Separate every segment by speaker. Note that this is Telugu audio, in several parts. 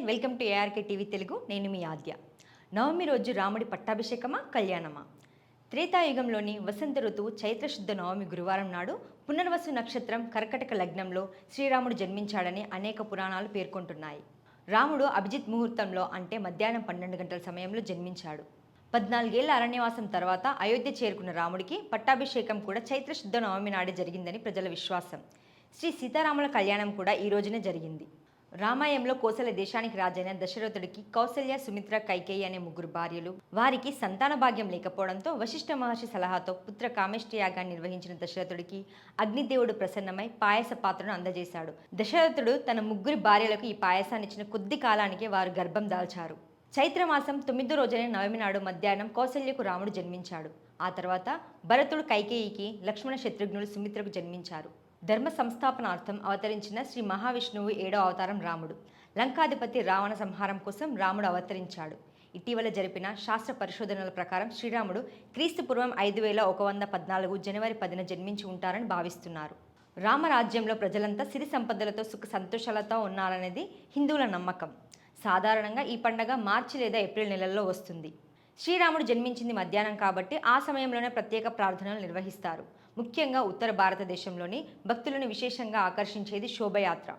Speaker 1: Welcome to ARK TV Telugu. నేను మీ ఆద్య. నవమి రోజు రాముడి పట్టాభిషేకమా కళ్యాణమా? త్రేతాయుగంలోని వసంత ఋతువు చైత్రశుద్ధ నవమి గురువారం నాడు పునర్వసు నక్షత్రం కర్కటక లగ్నంలో శ్రీరాముడు జన్మించాడని అనేక పురాణాలు పేర్కొంటున్నాయి. రాముడు అభిజిత్ ముహూర్తంలో అంటే మధ్యాహ్నం పన్నెండు గంటల సమయంలో జన్మించాడు. పద్నాలుగేళ్ళ అరణ్యవాసం తర్వాత అయోధ్య చేరుకున్న రాముడికి పట్టాభిషేకం కూడా చైత్రశుద్ధ నవమి నాడే జరిగిందని ప్రజల విశ్వాసం. శ్రీ సీతారాముల కళ్యాణం కూడా ఈ రోజునే జరిగింది. రామాయంలో కోసల దేశానికి రాజైన దశరథుడికి కౌసల్య సుమిత్ర కైకేయి అనే ముగ్గురు భార్యలు. వారికి సంతాన భాగ్యం లేకపోవడంతో వశిష్ఠ మహర్షి సలహాతో పుత్ర కామేష్టి యాగాన్ని నిర్వహించిన దశరథుడికి అగ్నిదేవుడు ప్రసన్నమై పాయస పాత్రను అందజేశాడు. దశరథుడు తన ముగ్గురు భార్యలకు ఈ పాయసాన్ని ఇచ్చిన కొద్ది కాలానికే వారు గర్భం దాల్చారు. చైత్రమాసం తొమ్మిదో రోజునే నవమి నాడు మధ్యాహ్నం కౌసల్యకు రాముడు జన్మించాడు. ఆ తర్వాత భరతుడు కైకేయికి లక్ష్మణ శత్రుఘ్నులు సుమిత్రకు జన్మించారు. ధర్మ సంస్థాపనార్థం అవతరించిన శ్రీ మహావిష్ణువు ఏడో అవతారం రాముడు. లంకాధిపతి రావణ సంహారం కోసం రాముడు అవతరించాడు. ఇటీవల జరిపిన శాస్త్ర పరిశోధనల ప్రకారం శ్రీరాముడు క్రీస్తు పూర్వం ఐదు వేల ఒక వంద పద్నాలుగు జనవరి పదిన జన్మించి ఉంటారని భావిస్తున్నారు. రామరాజ్యంలో ప్రజలంతా సిరి సంపదలతో సుఖ సంతోషాలతో ఉన్నారనేది హిందువుల నమ్మకం. సాధారణంగా ఈ పండగ మార్చి లేదా ఏప్రిల్ నెలల్లో వస్తుంది. శ్రీరాముడు జన్మించింది మధ్యాహ్నం కాబట్టి ఆ సమయంలోనే ప్రత్యేక ప్రార్థనలు నిర్వహిస్తారు. ముఖ్యంగా ఉత్తర భారతదేశంలోని భక్తులను విశేషంగా ఆకర్షించేది శోభయాత్ర.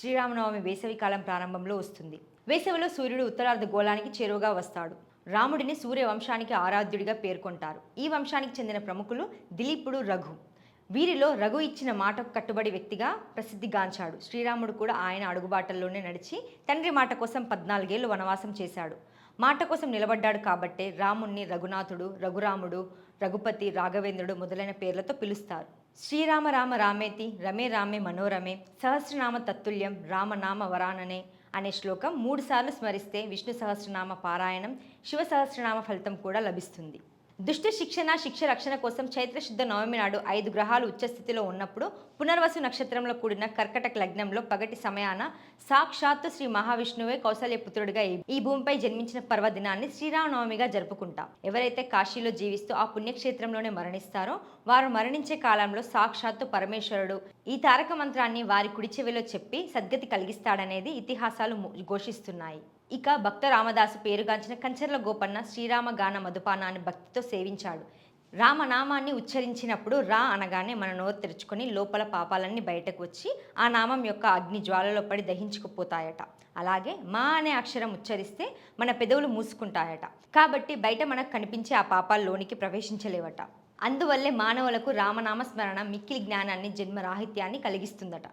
Speaker 1: శ్రీరామనవమి వేసవి కాలం ప్రారంభంలో వస్తుంది. వేసవిలో సూర్యుడు ఉత్తరార్ధ గోళానికి చేరువగా వస్తాడు. రాముడిని సూర్య వంశానికి ఆరాధ్యుడిగా పేర్కొంటారు. ఈ వంశానికి చెందిన ప్రముఖులు దిలీపుడు రఘు. వీరిలో రఘు ఇచ్చిన మాటకు కట్టుబడి వ్యక్తిగా ప్రసిద్ధిగాంచాడు. శ్రీరాముడు కూడా ఆయన అడుగుబాటల్లోనే నడిచి తండ్రి మాట కోసం పద్నాలుగేళ్ళు వనవాసం చేశాడు. మాట కోసం నిలబడ్డాడు కాబట్టే రాముణ్ణి రఘునాథుడు రఘురాముడు రఘుపతి రాఘవేంద్రుడు మొదలైన పేర్లతో పిలుస్తారు. శ్రీరామ రామ రామేతి రమే రామే మనోరమే సహస్రనామ తత్తుల్యం రామనామ వరాననే అనే శ్లోకం మూడుసార్లు స్మరిస్తే విష్ణు సహస్రనామ పారాయణం శివ సహస్రనామ ఫలితం కూడా లభిస్తుంది. దుష్ట శిక్షణ శిక్ష రక్షణ కోసం చైత్రశుద్ధ నవమి నాడు ఐదు గ్రహాలు ఉచ్చస్థితిలో ఉన్నప్పుడు పునర్వసు నక్షత్రంలో కూడిన కర్కటక లగ్నంలో పగటి సమయాన సాక్షాత్తు శ్రీ మహావిష్ణువే కౌశల్యపుత్రుడిగా ఈ- భూమిపై జన్మించిన పర్వదినాన్ని శ్రీరామనవమిగా జరుపుకుంటాం. ఎవరైతే కాశీలో జీవిస్తూ ఆ పుణ్యక్షేత్రంలోనే మరణిస్తారో వారు మరణించే కాలంలో సాక్షాత్తు పరమేశ్వరుడు. ఈ తారక మంత్రాన్ని వారి కుడిచెవిలో చెప్పి సద్గతి కలిగిస్తాడనేది ఇతిహాసాలు ఘోషిస్తున్నాయి. ఇక భక్త రామదాసు పేరుగాంచిన కంచర్ల గోపన్న శ్రీరామ గాన మధుపానాన్ని భక్తితో సేవించాడు. రామనామాన్ని ఉచ్చరించినప్పుడు రా అనగానే మన నోరు తెరుచుకొని లోపల పాపాలన్నీ బయటకు వచ్చి ఆ నామం యొక్క అగ్ని జ్వాలలో పడి దహించుకుపోతాయట. అలాగే మా అనే అక్షరం ఉచ్చరిస్తే మన పెదవులు మూసుకుంటాయట. కాబట్టి బయట మనకు కనిపించే ఆ పాపాల్లోనికి ప్రవేశించలేవట. అందువల్లే మానవులకు రామనామ స్మరణ మిక్కిలి జ్ఞానాన్ని జన్మరాహిత్యాన్ని కలిగిస్తుందట.